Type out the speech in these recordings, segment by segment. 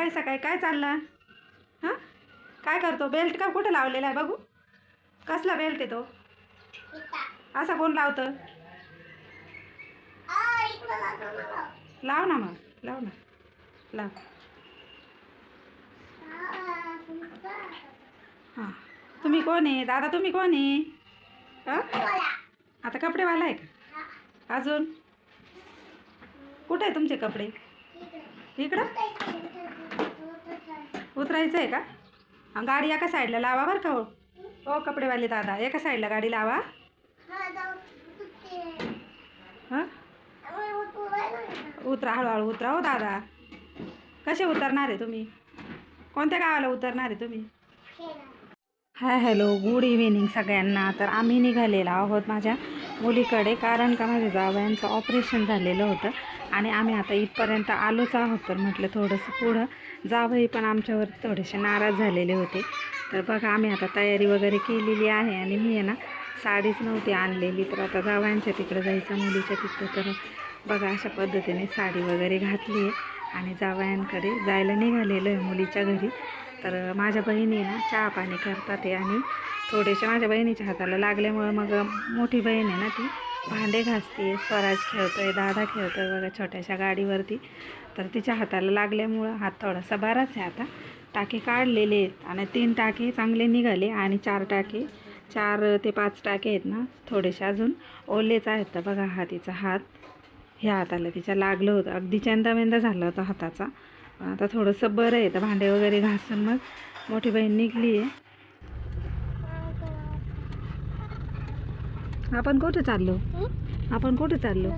सकाळी सकाळी काय चाललं? हां? काय करतो? बेल्ट का कुठं लावलेला आहे बघू? कसला बेल्ट आहे तो? असा कोण लावतं? लाव ना मग लाव ना. लाव. हां. तुम्ही कोण आहे? दादा तुम्ही कोण आहे? हां? आता कपडेवाला आहे का? अजून? कुठे आहे तुमचे कपडे? इकडं? उतरायचं आहे का गाडी एका साईडला लावा बरं का हो. हो कपडेवाले दादा एका साईडला गाडी लावा. हां उतरा हळूहळू उतरा हो दादा. कसे उतरणार आहे तुम्ही? कोणत्या गावाला उतरणार आहे तुम्ही? हाय हॅलो गुड इव्हिनिंग सगळ्यांना. तर आम्ही निघालेलो आहोत माझ्या मुलीकडे कारण का माझ्या जावयांचं ऑपरेशन झालेलं होतं. आणि आम्ही आता इथपर्यंत आलोच आहोत. तर म्हटलं थोडंसं पुढं जावंही पण आमच्यावर थोडेसे नाराज झालेले होते. तर बघा आम्ही आता तयारी वगैरे केलेली आहे आणि मी आहे ना साडीच नव्हती आणलेली. तर आता जावयांच्या तिकडं जायचं मुलीच्या तिकडं तर बघा अशा पद्धतीने साडी वगैरे घातली आहे आणि जावयांकडे जायला निघालेलं आहे मुलीच्या घरी. तर माझ्या बहिणी ना चहा पाणी करतात आहे आणि थोडेसे माझ्या बहिणीच्या हाताला लागल्यामुळं मग मोठी बहीण आहे ना ती भांडे घासते स्वराज खेळतोय दादा खेळतोय बघा छोट्याशा गाडीवरती. तर तिच्या हाताला लागल्यामुळं हात थोडासा बराच आहे आता. टाके काढलेले आहेत आणि तीन टाके चांगले निघाले आणि चार टाके चार ते पाच टाके आहेत ना थोडेसे अजून ओलेच आहेत तर बघा हा तिचा हात. ह्या हाताला तिच्या लागलं होतं. अगदी चंदामेंदा झाला होता हाताचा. आता थोडंसं बरं आहे तर भांडे वगैरे घासून मग मोठी बहीण निघली आहे आपण कुठे चाललो? आपण कुठे चाललो?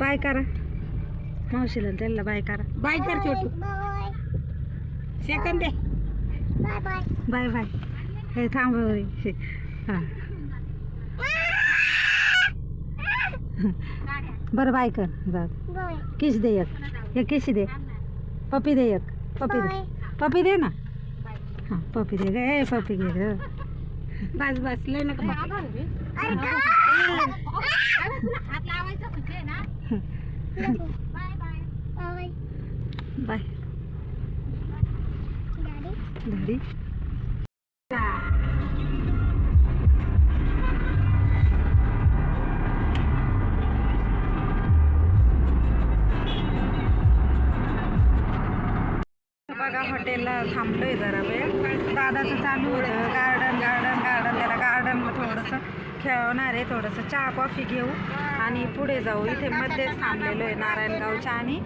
बाय करा. मावशीला त्याला बाय करा. बाय कर छोटू. सेकंद दे. Bye bye. हे थांब हे हां. बरं बाय कर. जा किस दे एक. एक किस दे. पपी दे एक. पपी दे. पपी दे ना. हां पपी दे ग. ए पपी घे ग. बस बस लय नका बाय घरी बघा हॉटेलला थांबलोय जरा वेळ. दादाचं चालू होतं गार्डन गार्डन गार्डन त्याला गार्डन थोडंसं खेळवणार आहे. थोडंसं चहा कॉफी घेऊ आणि पुढे जाऊ. इथे मध्येच थांबलेलो आहे नारायणगावच्या आणि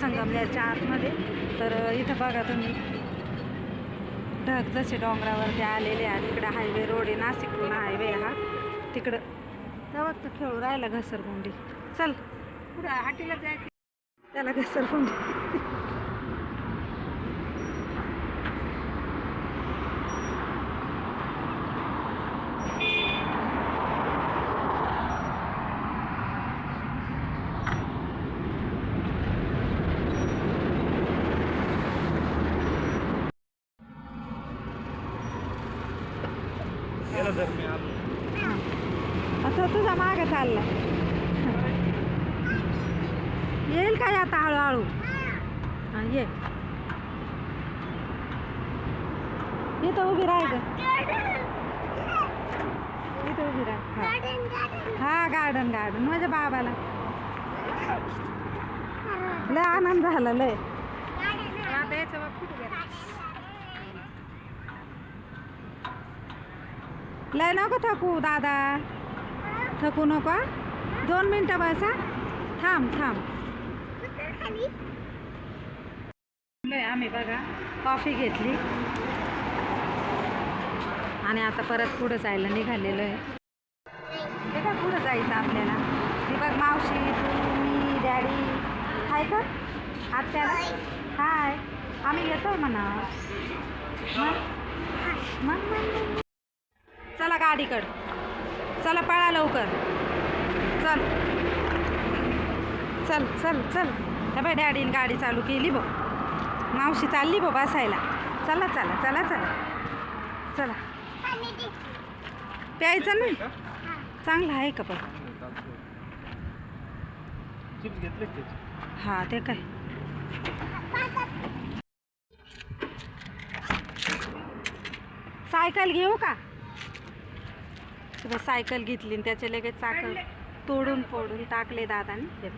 संगमनेरच्या आतमध्ये. तर इथं बघा तुम्ही. ढग जसे डोंगरावरती आलेले आहे तिकडं हायवे रोड आहे नाशिकहून हायवे हा. तिकडं. तेव्हा तर खेळू राहिला घसरगुंडी. चल. पुढं हाटीला जायचं. त्याला घसरगुंडी. आता तुझा मागे चालला येईल काय आता हळूहळू? हा ये. इथं उभी राह इथं उभी राह. हा. हा गार्डन गार्डन माझ्या बाबाला. लय आनंद झाला लय. लय नको थकू दादा? थकू नको दोन मिनटं बस हा? थांब थांब. आम्ही बघा कॉफी घेतली. आणि आता परत पुढं जायला निघालेलो आहे. हे का पुढं जायचं आपल्याला. मी बघ मावशी तू मी डॅडी. हाय का? आत्याला? हाय. आम्ही येतो म्हणा. मग मग. गाडीकड चला पळा लवकर. चल. चल चल चल. हे बाय डॅडीने गाडी चालू केली बघ. मावशी चालली बघ बसायला. चला चला चला चला. चला. प्यायचं नाही चांगलं आहे का पण त्याचे. हा ते काय? सायकल घेऊ का? तुला सायकल घेतली आणि त्याचे लगेच चाकं तोडून फोडून टाकले दादाने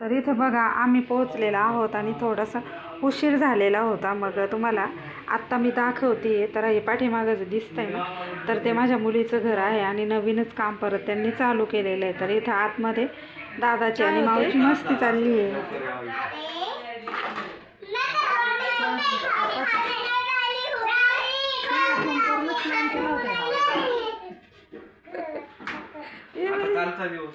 तर इथं बघा आम्ही पोहोचलेलो आहोत आणि थोडासा उशीर झालेला होता मग तुम्हाला आत्ता मी दाखवते तर हे पाठीमागं जे दिसतंय ना तर ते माझ्या मुलीचं घर आहे आणि नवीनच काम परत त्यांनी चालू केलेलं आहे तर इथं आतमध्ये दादाची आणि मावची मस्ती चालली आहे Kanka. Evet. Kanka